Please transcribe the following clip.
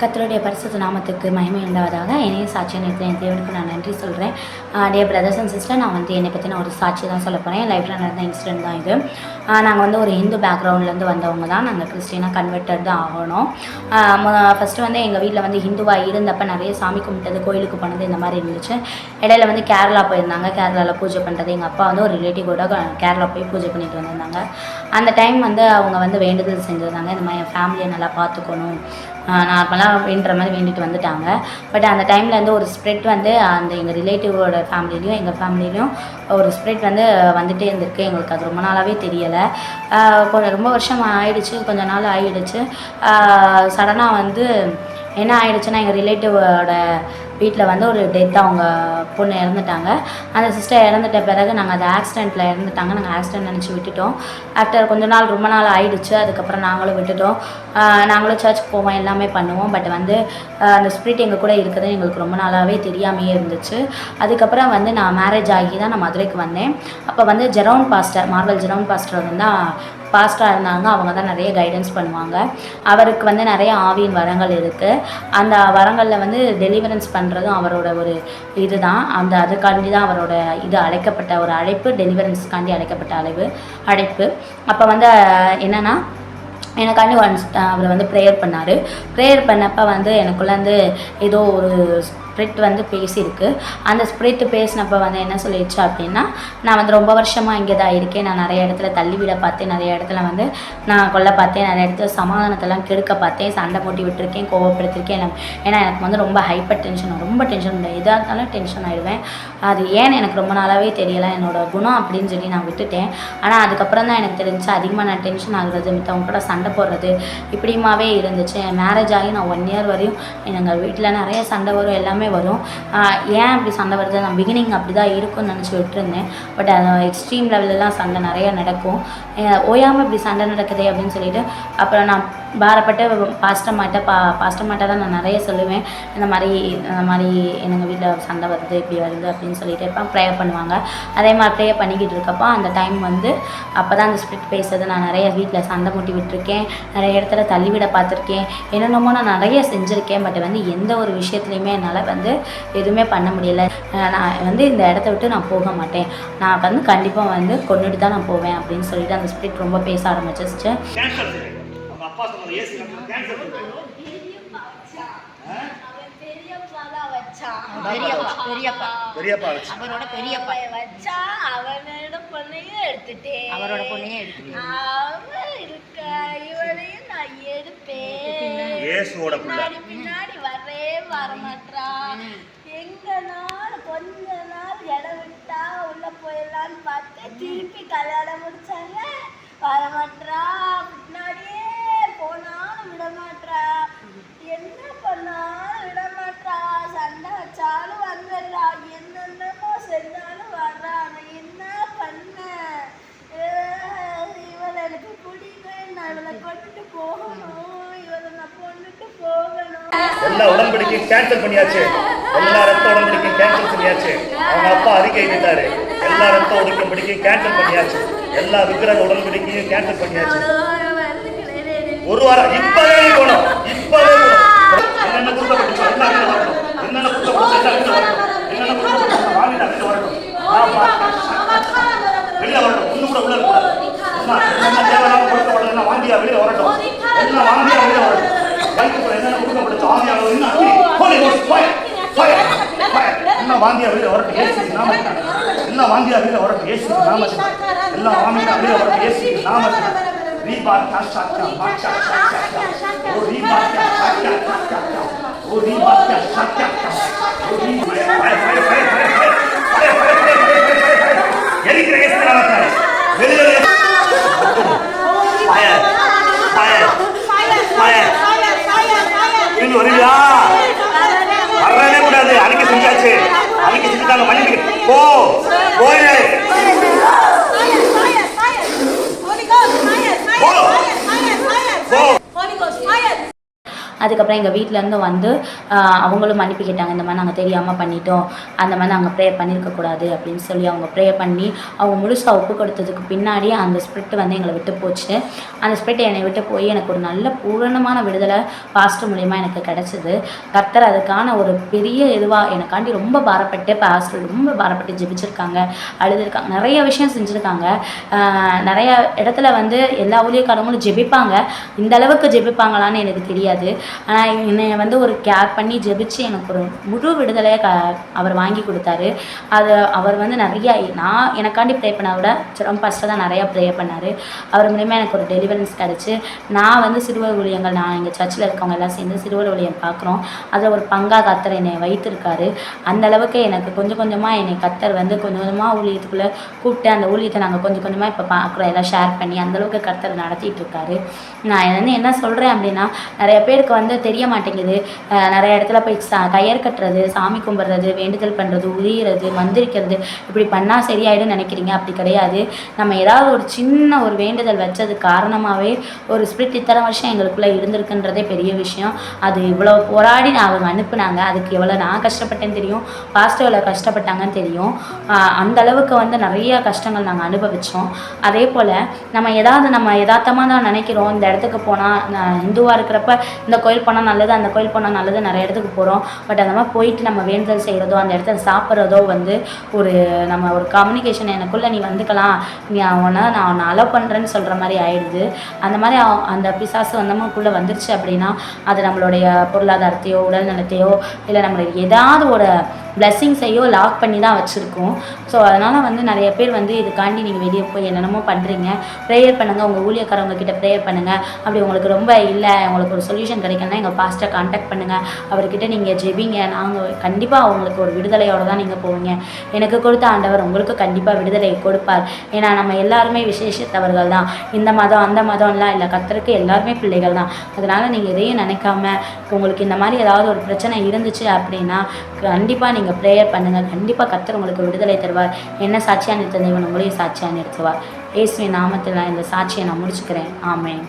கத்தருடைய பரிசுத்த நாமத்துக்கு மயமே உண்டாவதாக. என்னையும் சாட்சியை நிறுத்த என் தேவனுக்கு நான் நன்றி சொல்கிறேன் டே பிரதர்ஸ் அண்ட் சிஸ்டர் நான் வந்து என்னை பற்றி நான் ஒரு சாட்சி தான் சொல்ல போகிறேன் என் லைஃப்பில் நடந்த இன்சிடென்ட் தான் இது. நாங்கள் வந்து ஒரு ஹிந்து பேக்ரவுண்ட்லேருந்து வந்தவங்க தான். நாங்கள் கிறிஸ்டினாக கன்வெர்ட்டட் தான் ஆகணும். ஃபஸ்ட்டு வந்து எங்கள் வீட்டில் வந்து ஹிந்துவாக இருந்தப்போ நிறைய சாமி கும்பிட்டது கோயிலுக்கு போனது இந்த மாதிரி இருந்துச்சு. இடையில வந்து கேரளா போயிருந்தாங்க. கேரளாவில் பூஜை பண்ணுறது எங்கள் அப்பா வந்து ஒரு ரிலேட்டிவோட கேரளா போய் பூஜை பண்ணிட்டு வந்திருந்தாங்க. அந்த டைம் வந்து அவங்க வந்து வேண்டுதல் செஞ்சுருந்தாங்க இந்த மாதிரி என் ஃபேமிலியை நல்லா பார்த்துக்கணும். நார்மலாக வேண்டுற மாதிரி வேண்டிட்டு வந்துட்டாங்க. பட் அந்த டைமில் வந்து ஒரு ஸ்ப்ரெட் வந்து அந்த எங்கள் ரிலேட்டிவோட ஃபேமிலிலையும் எங்கள் ஃபேமிலிலையும் ஒரு ஸ்ப்ரெட் வந்து வந்துட்டே இருந்திருக்கு. எங்களுக்கு அது ரொம்ப நாளாகவே தெரியலை. கொஞ்சம் ரொம்ப வருஷம் ஆயிடுச்சு கொஞ்ச நாள் ஆயிடுச்சு. சடனாக வந்து என்ன ஆயிடுச்சுன்னா எங்கள் ரிலேட்டிவோட வீட்டில் வந்து ஒரு டெத் அவங்க பொண்ணு இறந்துட்டாங்க. அந்த சிஸ்டர் இறந்துட்ட பிறகு நாங்கள் அது ஆக்சிடெண்ட்டில் இறந்துட்டாங்க. நாங்கள் ஆக்சிடெண்ட் நினச்சி விட்டுட்டோம். ஆஃப்டர் கொஞ்ச நாள் ரொம்ப நாள் ஆயிடுச்சு. அதுக்கப்புறம் நாங்களும் விட்டுட்டோம். நாங்களும் சர்ச்சுக்கு போவோம் எல்லாமே பண்ணுவோம். பட் வந்து அந்த ஸ்பிரிட் எங்கள் கூட இருக்கிறது எங்களுக்கு ரொம்ப நாளாகவே தெரியாமையே இருந்துச்சு. அதுக்கப்புறம் வந்து நான் மேரேஜ் ஆகி தான் நான் மதுரைக்கு வந்தேன். அப்போ வந்து ஜெரவுன் பாஸ்டர் மார்வல் ஜெரவுன் பாஸ்டர் வந்து பாஸ்டராக இருந்தாங்க. அவங்க தான் நிறைய கைடன்ஸ் பண்ணுவாங்க. அவருக்கு வந்து நிறைய ஆவியின் வரங்கள் இருக்குது அந்த வரங்களில் வந்து டெலிவரன்ஸ் பண்ணுறதும் அவரோட ஒரு இதுதான். அந்த அதுக்காண்டி தான் அவரோட இது அழைக்கப்பட்ட ஒரு அழைப்பு டெலிவரன்ஸ்க்காண்டி அழைக்கப்பட்ட அழைவு அழைப்பு. அப்போ வந்து என்னென்னா எனக்காண்டி ஒன்ஸ் அவர் வந்து ப்ரேயர் பண்ணார். ப்ரேயர் பண்ணப்போ வந்து எனக்குள்ளே வந்து ஏதோ ஒரு ஸ்பிரிட் வந்து பேசியிருக்கு. அந்த ஸ்பிரிட் பேசினப்போ வந்து என்ன சொல்லிடுச்சு அப்படின்னா நான் வந்து ரொம்ப வருஷமாக இங்கே தான் இருக்கேன். நான் நிறைய இடத்துல தள்ளி விட பார்த்தேன். நிறைய இடத்துல வந்து நான் கொல்ல பார்த்தேன். நிறைய இடத்துல சமாதானத்தெல்லாம் கெடுக்க பார்த்தேன். சண்டை போட்டி விட்டுருக்கேன். கோவப்படுத்திருக்கேன். ஏன்னா எனக்கு வந்து ரொம்ப ஹைப்பர் டென்ஷன் ரொம்ப டென்ஷன் உண்டு. எதாக இருந்தாலும் டென்ஷன் ஆகிடுவேன் அது ஏன்னு எனக்கு ரொம்ப நாளாகவே தெரியலை. என்னோட குணம் அப்படின்னு சொல்லி நான் விட்டுட்டேன். ஆனால் அதுக்கப்புறம் தான் எனக்கு தெரிஞ்சு அதிகமாக நான் டென்ஷன் ஆகுறது மித்தவங்க கூட சண்டை போடுறது இப்படியுமாவே இருந்துச்சு. மேரேஜ் ஆகி நான் ஒன் இயர் வரையும் எங்கள் வீட்டில் நிறைய சண்டை வரும். எல்லாமே வரும். ஏன் அப்படி சண்டை வருது? நான் பிகினிங் அப்படி தான் இருக்கும்னு நினச்சி விட்டுருந்தேன். பட் அது எக்ஸ்ட்ரீம் லெவலெலாம் சண்டை நிறைய நடக்கும். ஓயாமல் இப்படி சண்டை நடக்குது அப்படின்னு சொல்லிட்டு அப்புறம் நான் பாரப்பட்ட பாஸ்டமாட்ட பா பாஸ்டமாட்ட தான் நான் நிறைய சொல்லுவேன். இந்த மாதிரி இந்த மாதிரி எங்கள் வீட்டில் சண்டை வருது இப்படி வருது அப்படின்னு சொல்லிட்டு இருப்பேன் ப்ரேயர் பண்ணுவாங்க. அதே மாதிரி ப்ரேயர் பண்ணிக்கிட்டு இருக்கப்போ அந்த டைம் வந்து அப்போ தான் அந்த ஸ்பிரிட் பேசுறது. நான் நிறைய வீட்டில் சண்டை மூட்டி விட்டுருக்கேன். நிறைய இடத்துல தள்ளிவிட பார்த்துருக்கேன். என்னென்னமோ நான் நிறைய செஞ்சுருக்கேன். பட் வந்து எந்த ஒரு விஷயத்துலையுமே என்னால் வந்து எதுவுமே பண்ண முடியல. நான் வந்து இந்த இடத்த விட்டு நான் போக மாட்டேன். நான் வந்து கண்டிப்பாக வந்து கொண்டுட்டு தான் நான் போவேன் அப்படின்னு சொல்லிட்டு அந்த ஸ்பிரிட் ரொம்ப பேச ஆரம்பிச்சிச்சு அப்பா சொன்னது ஏசு கேன்சர் பெரியப்பா தான் வச்சான். பெரியப்பா பெரியப்பா பெரியப்பா வச்சு அவரோட பெரியப்பா வச்சான், அவனோட பொண்ணையும் எடுத்துட்டேன். அவரோட பொண்ணையும் எடுத்துட்டேன். அவன் இருக்கா, இவளையும் நான் எடுப்பேன். இயேசுவோட பின்னாடி பின்னாடி வரவே வரமாட்றான். எங்கனாலும் கொஞ்ச நாள் இடம் விட்டா உள்ள போயிடலான்னு பார்த்து திருப்பி கல்யாணம் முடிச்சாங்க வரமாட்றா பின்னாடியே போனாலும் விட மாட்றா என்ன பண்ணாலும் விட மாட்றா சண்டை வச்சாலும் வந்துடுறா என்னென்னமோ செஞ்சாலும் வர்றா நான் என்ன பண்ண இவளை எனக்கு பிடிக்கும் நான் இவளை கொண்டுட்டு போகணும் இவளை நான் கொண்டுட்டு போகணும் எல்லா உடன்படிக்கையும் கேன்சல் பண்ணியாச்சு. எல்லா ரத்த உடன்படிக்கையும் கேன்சல் பண்ணியாச்சு. அவங்க அப்பா அறிக்கை இட்டாரு எல்லா ரத்த உடன்படிக்கையும் கேன்சல் பண்ணியாச்சு. எல்லா விக்கிரக உடன்படிக்கையும் கேன்சல் பண்ணியாச்சு. ஒரு வாரம் இப்பவே போனோம் இப்பவே என்னென்ன குத்தப்பட்டுச்சோ என்னென்ன குத்தப்பட்டுச்சோ எல்லாம் வரணும்? என்னென்ன வரணும். எல்லாம் வாந்தியா வெளியில வரட்டும் ஏசி நாம எல்லாம் வாந்தியா வெளியில வரட்டும் ஏசி நாம எல்லாம் வாந்தியா வெளியில வரட்டும் ஏசி நாம ரீபார் கா சாக்கா பாக்கா சாக்கா ஓ ரீபார் கா சாக்கா பாக்கா ஓ ரீபார் கா ஓ ரீபார் கா அன்னைக்கு செஞ்சுட்டாங்க மன்னிக்கு போ. போயிடு போ போ அதுக்கப்புறம் எங்கள் வீட்டிலேருந்து வந்து அவங்களும் மன்னிப்பு கேட்டாங்க இந்த மாதிரி நாங்கள் தெரியாமல் பண்ணிட்டோம். அந்த மாதிரி நாங்கள் ப்ரேயர் பண்ணியிருக்கக்கூடாது அப்படின்னு சொல்லி அவங்க ப்ரேயர் பண்ணி அவங்க முழுசாக ஒப்பு கொடுத்ததுக்கு பின்னாடி அந்த ஸ்பிரிட் வந்து எங்களை விட்டு போச்சு. அந்த ஸ்பிரிட் என்னை விட்டு போய் எனக்கு ஒரு நல்ல பூரணமான விடுதலை பாஸ்டர் மூலிமா எனக்கு கிடச்சிது. கர்த்தர் அதுக்கான ஒரு பெரிய இதுவாக எனக்காண்டி ரொம்ப பாரப்பட்டு பாஸ்டர் ரொம்ப பாரப்பட்டு ஜெபிச்சிருக்காங்க அழுதுருக்காங்க. நிறைய விஷயம் செஞ்சுருக்காங்க. நிறைய இடத்துல வந்து எல்லா ஊழியக்காரங்களும் ஜெபிப்பாங்க. இந்த அளவுக்கு ஜெபிப்பாங்களான்னு எனக்கு தெரியாது. ஆனால் என்னை வந்து ஒரு கேர் பண்ணி ஜெபிச்சு எனக்கு ஒரு முழு விடுதலையை க அவர் வாங்கி கொடுத்தாரு. அது அவர் வந்து நிறையா நான் எனக்காண்டி ப்ரே பண்ண விட ரொம்ப ஃபஸ்ட்டாக தான் நிறையா ப்ரே பண்ணார். அவர் மூலிமா எனக்கு ஒரு டெலிவரன்ஸ் கிடச்சி. நான் வந்து சிறுவர் ஊழியங்கள் நான் எங்கள் சர்ச்சில் இருக்கவங்க எல்லாம் சேர்ந்து சிறுவர் ஊழியம் பார்க்குறோம். அதில் ஒரு பங்காக கத்தர் என்னை வைத்திருக்காரு. அந்த அளவுக்கு எனக்கு கொஞ்சம் கொஞ்சமாக என்னை கத்தர் வந்து கொஞ்சம் கொஞ்சமாக ஊழியத்துக்குள்ளே கூப்பிட்டு அந்த ஊழியத்தை நாங்கள் கொஞ்சம் கொஞ்சமாக இப்போ பார்க்குறோம். எல்லாம் ஷேர் பண்ணி அந்தளவுக்கு கத்தர் நடத்திட்டு இருக்காரு. நான் வந்து என்ன சொல்கிறேன் அப்படின்னா நிறைய பேருக்கு வந்து தெரிய மாட்டேங்குது நிறைய இடத்துல போய் சா கயர் கட்டுறது சாமி கும்பிட்றது வேண்டுதல் பண்ணுறது உரியிறது மந்திரிக்கிறது இப்படி பண்ணால் சரியாயிடும் நினைக்கிறீங்க? அப்படி கிடையாது. நம்ம ஏதாவது ஒரு சின்ன ஒரு வேண்டுதல் வச்சது காரணமாகவே ஒரு ஸ்பிரிட் இத்தனை வருஷம் எங்களுக்குள்ளே இருந்திருக்குன்றதே பெரிய விஷயம். அது இவ்வளோ போராடி நான் அவங்க அனுப்புனாங்க. அதுக்கு எவ்வளோ நான் கஷ்டப்பட்டேன்னு தெரியும். பாஸ்டர் எவ்வளோ கஷ்டப்பட்டாங்கன்னு தெரியும். அந்த அளவுக்கு வந்து நிறைய கஷ்டங்கள் நாங்கள் அனுபவித்தோம் அதே போல் நம்ம எதாவது நம்ம யதார்த்தமாக தான் நினைக்கிறோம். இந்த இடத்துக்கு போனால் நான் இந்துவாக இருக்கிறப்ப இந்த கோயில் போனால் நல்லது அந்த கோயில் போனால் நல்லது நிறைய இடத்துக்கு போகிறோம் பட் அந்த மாதிரி போயிட்டு நம்ம வேண்டுதல் செய்கிறதோ அந்த இடத்துல சாப்பிட்றதோ வந்து ஒரு நம்ம ஒரு கம்யூனிகேஷன் எனக்குள்ளே நீ வந்துக்கலாம். நீ அவனை நான் அவனை அலோ பண்ணுறேன்னு சொல்கிற மாதிரி ஆயிடுது. அந்த மாதிரி அந்த பிசாசு வந்தவங்களுக்குள்ளே வந்துருச்சு அப்படின்னா அது நம்மளுடைய பொருளாதாரத்தையோ உடல் நலத்தையோ இல்லை நம்மளுடைய ஏதாவது ஒரு பிளெஸ்ஸிங்ஸையோ லாக் பண்ணி தான் வச்சுருக்கோம். ஸோ அதனால் வந்து நிறைய பேர் வந்து இதுக்காண்டி நீங்கள் வெளியே போய் என்னென்னமோ பண்ணுறீங்க ப்ரேயர் பண்ணுங்கள் உங்கள் ஊழியக்காரவங்க கிட்ட ப்ரேயர் பண்ணுங்கள் அப்படி உங்களுக்கு ரொம்ப இல்லை உங்களுக்கு ஒரு சொல்யூஷன் கிடைக்கலன்னா எங்கள் பாஸ்ட்டை காண்டாக்ட் பண்ணுங்கள் அவர்கிட்ட நீங்கள் ஜெபிங்க. நாங்கள் கண்டிப்பாக அவங்களுக்கு ஒரு விடுதலையோடு தான் நீங்கள் போவீங்க. எனக்கு கொடுத்த ஆண்டவர் உங்களுக்கு கண்டிப்பாக விடுதலை கொடுப்பார். ஏன்னா நம்ம எல்லாருமே விசேஷத்தவர்கள் தான். இந்த மதம் அந்த மதம்லாம் இல்லை. கத்தருக்கு எல்லாருமே பிள்ளைகள் தான். அதனால் நீங்கள் எதையும் நினைக்காம உங்களுக்கு இந்த மாதிரி ஏதாவது ஒரு பிரச்சனை இருந்துச்சு அப்படின்னா கண்டிப்பாக நீங்கள் ப்ரேயர் பண்ணுங்கள் கண்டிப்பாக கத்தர் உங்களுக்கு விடுதலை தருவார். என்ன சாட்சியாக நிறுத்த தெய்வன் உங்களையும் சாட்சியாக நிறுத்துவார். இயேசுவின் நாமத்தில் இந்த சாட்சியை நான் முடிச்சுக்கிறேன். ஆமேன்.